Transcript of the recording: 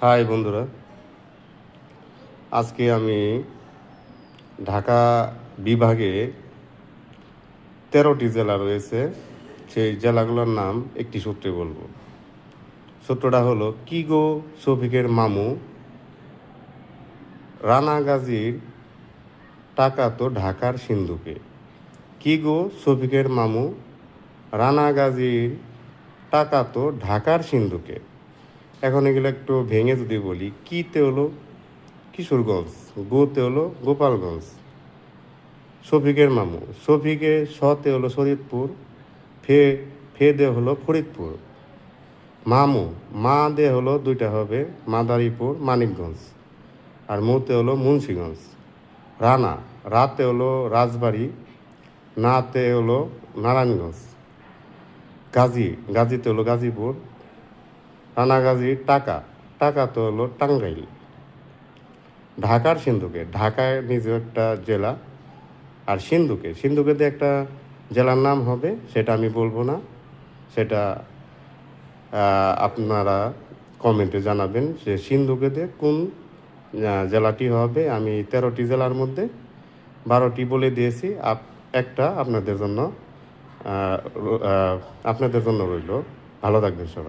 High বন্ধুরা। আজকে আমি ঢাকা বিভাগে তেরোটি জেলা রয়েছে। সেই জেলাগুলোর নাম একটি সূত্রে বলব। সূত্রটা হলো, কিগো শফিকের মামু রানাগাজীর টাকা তো ঢাকার সিন্ধুকে। কিগো শফিকের মামু রানাগাজীর টাকা তো ঢাকার সিন্ধুকে। এখন এগুলো একটু ভেঙে যদি বলি, কিতে হলো? কিশোরগঞ্জ, গোতে হলো গোপালগঞ্জ, শফিকের মামু, শফিকে সতে হলো শরীদপুর ফে ফে দে হলো ফরিদপুর। মামু মা দে হলো দুইটা হবে, মাদারীপুর, মানিকগঞ্জ, আর মুতে হলো মুন্সীগঞ্জ। রানা, রাতে হলো রাজবাড়ি, নাতে হলো নারায়ণগঞ্জ। গাজী, গাজীতে হলো গাজীপুর রানাগাজী টাকা। টাকা তো হলো টাঙ্গাইল। ঢাকার সিন্ধুকে। ঢাকায় নিজেও একটা জেলা। আর সিন্ধুকে। সিন্ধুকেতে একটা জেলার নাম হবে, সেটা আমি বলব না। সেটা আপনারা কমেন্টে জানাবেন যে সিন্ধুকেতে কোন জেলাটি হবে। আমি তেরোটি জেলার মধ্যে বারোটি বলে দিয়েছি। আপ, একটা আপনাদের জন্য আপনাদের জন্য রইল। ভালো থাকবেন সবাই।